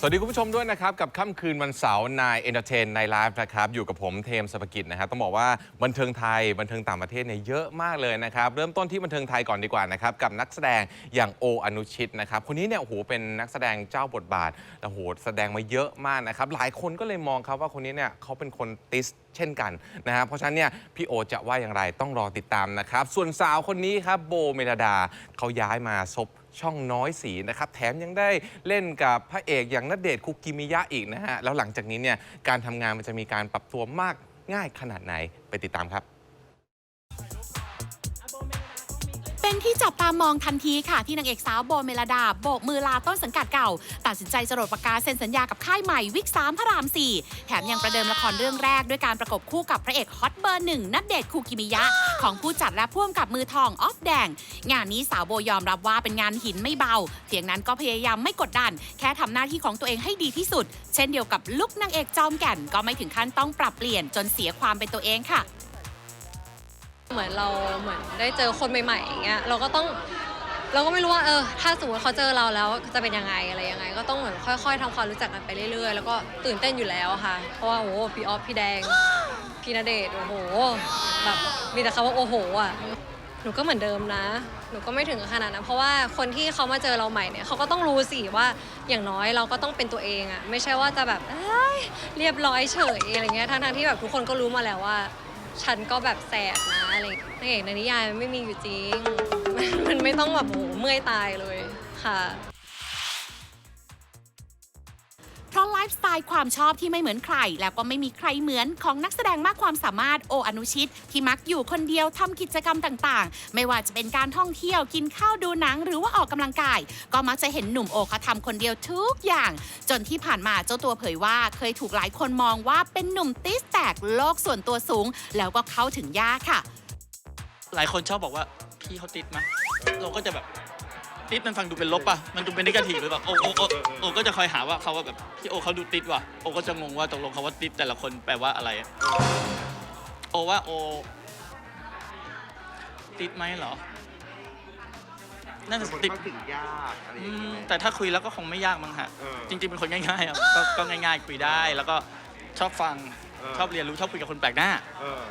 สวัสดีคุณผู้ชมด้วยนะครับ กับค่ำคืนวันเสาร์นายเอนเตอร์เทนในไลฟ์นะครับ อยู่กับผมเทมสปกิจนะครับ ต้องบอกว่าบันเทิงไทย บันเทิงต่างประเทศเนี่ยเยอะมากเลยนะครับ เริ่มต้นที่บันเทิงไทยก่อนดีกว่านะครับ กับนักแสดงอย่างโออนุชิตนะครับ คนนี้เนี่ยโอ้โหเป็นนักแสดงเจ้าบทบาทโอ้โหแสดงมาเยอะมากนะครับ หลายคนก็เลยมองครับว่าคนนี้เนี่ยเขาเป็นคนติสเช่นกันนะครับเพราะฉะนั้นเนี่ยพี่โอจะว่าอย่างไรต้องรอติดตามนะครับส่วนสาวคนนี้ครับโบเมลดาเขาย้ายมาซบ ช่องน้อยสีนะครับแถมยังได้เล่นกับพระเอกอย่างณเดชน์คุกิมิยะอีกนะฮะแล้วหลังจากนี้เนี่ยการทำงานมันจะมีการปรับตัวมากง่ายขนาดไหนไปติดตามครับ เป็นที่จับตามองทันทีค่ะที่นางเอกสาวโบเมลดาโบกมือลาต้นสังกัดเก่า ตัดสินใจจรดปากกาเซ็นสัญญากับค่ายใหม่วิกสามพระราม 4 แถมยังประเดิมละครเรื่องแรกด้วยการประกบคู่กับพระเอกฮอตเบอร์หนึ่งนัดเดทคูกิมิยะ ของผู้จัดและพ่วงกับมือทองออฟแดง งานนี้สาวโบยอมรับว่าเป็นงานหินไม่เบาเพียงนั้นก็พยายามไม่กดดัน แค่ทำหน้าที่ของตัวเองให้ดีที่สุด เช่นเดียวกับลุกนางเอกจอมแก่นก็ไม่ถึงขั้นต้องปรับเปลี่ยนจนเสียความเป็นตัวเองค่ะ เหมือนเราเหมือนได้เจอคนใหม่ๆอย่างเงี้ยเราก็ต้องเราก็ไม่รู้ว่าเออถ้าสมมติเขาเจอเราแล้วจะเป็นยังไงอะไรยังไง ก็ต้องเหมือนค่อย ๆทำความรู้จักกันไปเรื่อยๆ แล้วก็ตื่นเต้นอยู่แล้วค่ะ เพราะว่าโอ้โหพี่ออฟพี่แดง พี่ณเดชน์โอ้โหแบบมีแต่คำว่าโอ้โหอะหนูก็เหมือนเดิมนะ หนูก็ไม่ถึงขนาดนั้นเพราะว่าคนที่เขามาเจอเราใหม่เนี่ยเขาก็ต้องรู้สิว่าอย่างน้อยเราก็ต้องเป็นตัวเองอะไม่ใช่ว่าจะแบบเอ้ยเรียบร้อยเฉยอะไรเงี้ยทั้งๆที่แบบทุกคนก็รู้มาแล้วว่า ฉันก็แบบแสบนะอะไรอย่างเงี้ยนางเอกในนิยายมันไม่มีอยู่จริง มันมันไม่ต้องแบบโหเมื่อยตายเลยค่ะ ฟ์สไตล์ความชอบที่ไม่เหมือนใคร แล้วก็ไม่มีใครเหมือนของนักแสดงมากความสามารถโออนุชิต ที่มักอยู่คนเดียวทำกิจกรรมต่างๆ ไม่ว่าจะเป็นการท่องเที่ยวกินข้าวดูหนังหรือว่าออกกำลังกาย ก็มักจะเห็นหนุ่มโอเขาทำคนเดียวทุกอย่าง จนที่ผ่านมาเจ้าตัวเผยว่าเคยถูกหลายคนมองว่าเป็นหนุ่มติสแตกโลกส่วนตัวสูง แล้วก็เข้าถึงยากค่ะ หลายคนชอบบอกว่าพี่เขาติดมั้ยเราก็จะแบบ ติดมันฟังดูเป็นลบป่ะ มันดูเป็นนิเกทีฟหรือแบบโอโอโอโอก็จะคอยหาว่าเขาว่าแบบพี่โอเขาดูติดว่ะ โอก็จะงงว่าตกลงเขาว่าติดแต่ละคนแปลว่าอะไรอะโอว่าโอ ติดไหมเหรอ น่าจะติด ถึงยากอะไรอย่างเงี้ยแต่ถ้าคุยแล้วก็คงไม่ยากมั้งฮะ เออ จริงๆเป็นคนง่ายๆอะก็ก็ง่ายๆคุยได้ แล้วก็ชอบฟัง เออ ชอบเรียนรู้ ชอบคุยกับคนแปลกหน้า เออ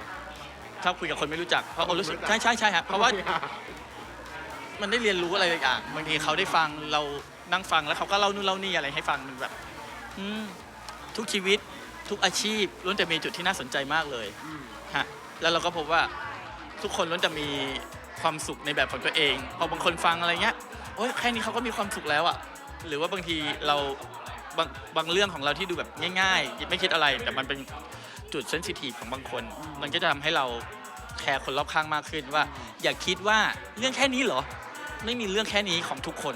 ชอบคุยกับคนไม่รู้จัก เพราะโอรู้สึก ใช่ใช่ใช่ครับเพราะว่า มันได้เรียนรู้อะไรหลายอย่างบางทีเขาได้ฟังเรานั่งฟังแล้วเขาก็เล่านู่นเล่านี่อะไรให้ฟังมันแบบอืมทุกชีวิตทุกอาชีพล้วนแต่มีจุดที่น่าสนใจมากเลยอืมฮะแล้วเราก็พบว่าทุกคนล้วนแต่มีความสุขในแบบของตัวเอง พอบางคนฟังอะไรเงี้ยโอ้ยแค่นี้เขาก็มีความสุขแล้วอะหรือว่าบางทีเราบางบางเรื่องของเราที่ดูแบบง่ายๆ ไม่คิดอะไร แต่มันเป็นจุดเซนซิทีฟของบางคน มันก็จะทำให้เราแคร์คนรอบข้างมากขึ้นว่า อย่าคิดว่าเรื่องแค่นี้เหรอ ไม่มีเรื่องแค่นี้ของทุกคน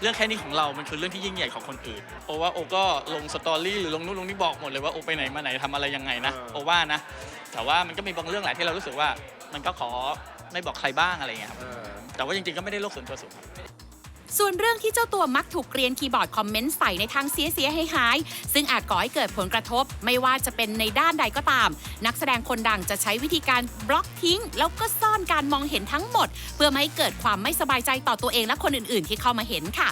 เรื่องแค่นี้ของเรา มันคือเรื่องที่ยิ่งใหญ่ของคนอื่น โอว่าโอก็ลงสตอรี่หรือลงนู่นลงนี่บอกหมดเลยว่าโอไปไหนมาไหนทำอะไรยังไงนะเออโอว่านะ แต่ว่ามันก็มีบางเรื่องแหละที่เรารู้สึกว่า มันก็ขอไม่บอกใครบ้างอะไรอย่างเงี้ยครับเออแต่ว่าจริงๆก็ไม่ได้โลกส่วนตัวสูงครับ ส่วนเรื่องที่เจ้าตัวมักถูกเกรียนคีย์บอร์ดคอมเมนต์ใส่ในทางเสียเสียหายหาย ซึ่งอาจก่อให้เกิดผลกระทบ ไม่ว่าจะเป็นในด้านใดก็ตาม นักแสดงคนดังจะใช้วิธีการบล็อกทิ้ง แล้วก็ซ่อนการมองเห็นทั้งหมด เพื่อไม่ให้เกิดความไม่สบายใจต่อตัวเองและคนอื่น ๆ ที่เข้ามาเห็นค่ะ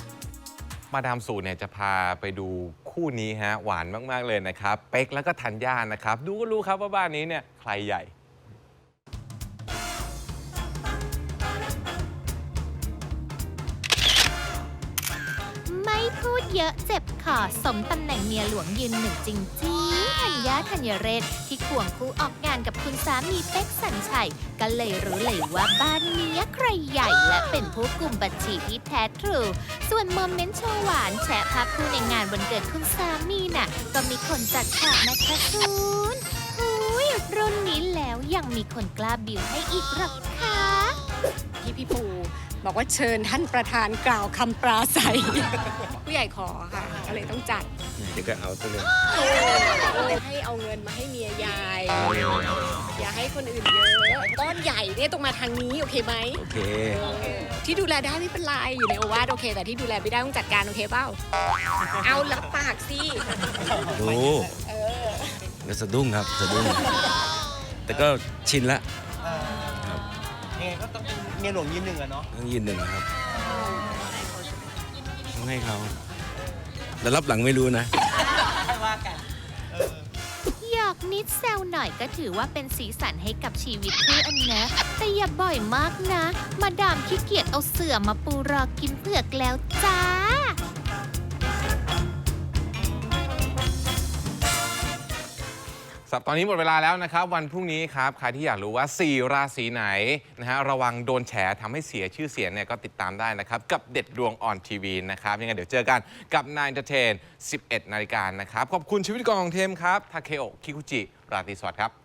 มาดามสูเนี่ยจะพาไปดูคู่นี้ฮะหวานมาก ๆ เลยนะครับ เป๊กแล้วก็ธัญญานะครับ ดูก็รู้ครับว่าบ้านนี้เนี่ยใครใหญ่ พูดเยอะเจ็บคอสมตำแหน่งเมียหลวงยืนหนึ่งจริงจริงๆธัญญาธัญเรศที่ควงคู่ออกงานกับคุณสามีเป๊กสัญชัย ก็เลยรู้เลยว่าบ้านเนี้ยใครใหญ่และเป็นผู้กลุ่มบัญชีที่แท้ทรู ส่วนโมเมนต์โชว์หวานแชะภาพคู่ในงานวันเกิดคุณสามีน่ะ ก็มีคนจัดฉากนะคะคุณอุ้ยรุ่นนี้แล้วยังมีคนกล้าบิวให้อีกหรอคะ ที่พี่ปูบอกว่าเชิญท่านประธานกล่าวคำปราศัย ผู้ใหญ่ขอค่ะก็เลยต้องจัดเดี๋ยวก็เอาซะเลยให้เอาเงินมาให้เมียยาย อย่าให้คนอื่นเยอะก้อนใหญ่เนี่ยต้องมาทางนี้โอเคไหมโอเค ที่ดูแลได้ไม่เป็นไรอยู่ในโอวาทโอเค แต่ที่ดูแลไม่ได้ต้องจัดการโอเคเปล่าเอารับปากสิดูเออก็สะดุ้งครับสะดุ้งแต่ก็ชินละ ยังไงก็ต้องเป็นเมียหลวงยืนหนึ่งอะเนาะต้องยืนหนึ่งนะครับต้องให้เขาแต่รับหลังไม่รู้นะไม่ว่ากันหยอกนิดแซวหน่อยก็ถือว่าเป็นสีสันให้กับชีวิตคู่อันนะ แต่อย่าบ่อยมากนะ มาดามขี้เกียจเอาเสื่อมาปูรอกินเผือกแล้วจ้า สับตอนนี้หมดเวลาแล้วนะครับ วันพรุ่งนี้ครับใครที่อยากรู้ว่า 4 ราศีไหนนะฮะระวังโดนแฉทำให้เสียชื่อเสียงเนี่ยก็ติดตามได้นะครับ กับเด็ดดวงออนทีวีนะครับ ยังไงเดี๋ยวเจอกันกับนายเ e เ r ร a 11 นาฬิกานะครับ ขอบคุณชีวิตกรของเทมครับทาเคโอคิคุจิ ราตรีสวัสดิ์ครับ